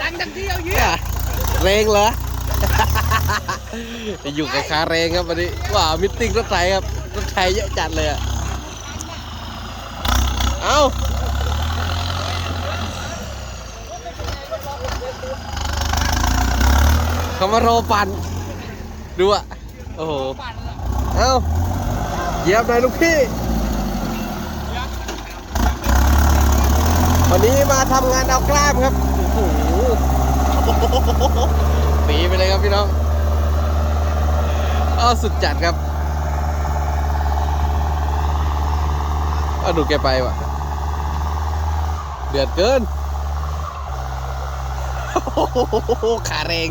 ดังดังที่เอาเยอะเรงเหรอ อยู่กับคาเรงครับวันนี้ว้าวมิตติ้งรถไถครับรถไถเยอะจัดเลยอะเอาเขามาโรปั่นดูอะโอ้โห เอาเยียบหน่อยลูกพี่ วันนี้มาทำงานเอากล้ามครับ โอ้โหปีไปเลยครับพี่น้องอ้อสุดจัดครับเอาดูแกไปว่ะ เดือดเกินโอ้โหขาเรง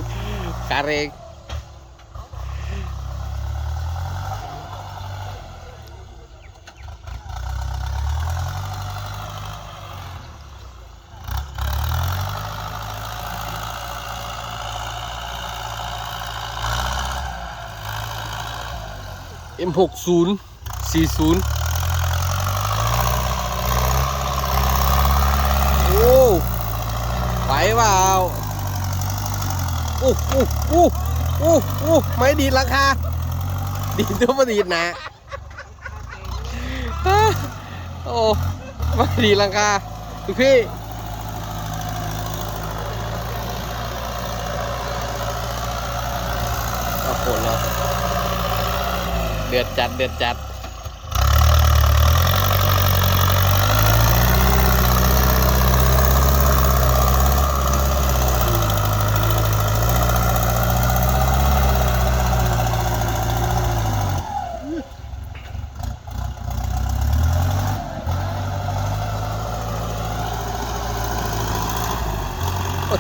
ขาเรง M60 40 โอ้ไปเปล่าอู้อู้อู้อู้อู้ไม่ดีราคา ดีตัวมาดีนะ โอ้ไม่ดีราคาลูกพี่โอ้โหเนาะ เดือดจัดเดือดจัด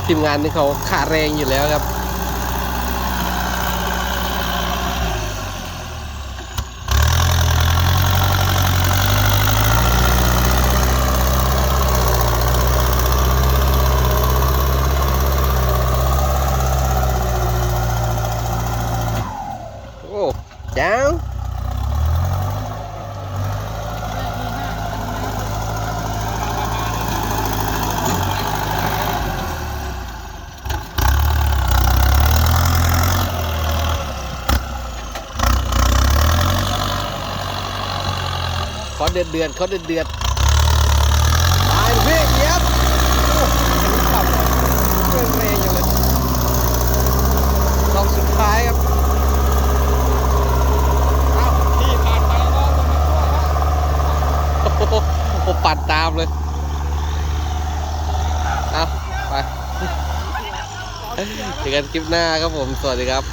ทีมงานนี่เขาขาแรงอยู่แล้วครับ โอ้แจ้วขอเดือดเดือดขอเดือดเดือดตายพี่เยียบโอ้ขับเครื่องแรงอย่างเลยลองสุดท้ายครับ เอาที่ผ่านไปก็ลงมาช่วยครับ โอ้ปัดตามเลย เอาไปเจอกันคลิปหน้าครับผม สวัสดีครับ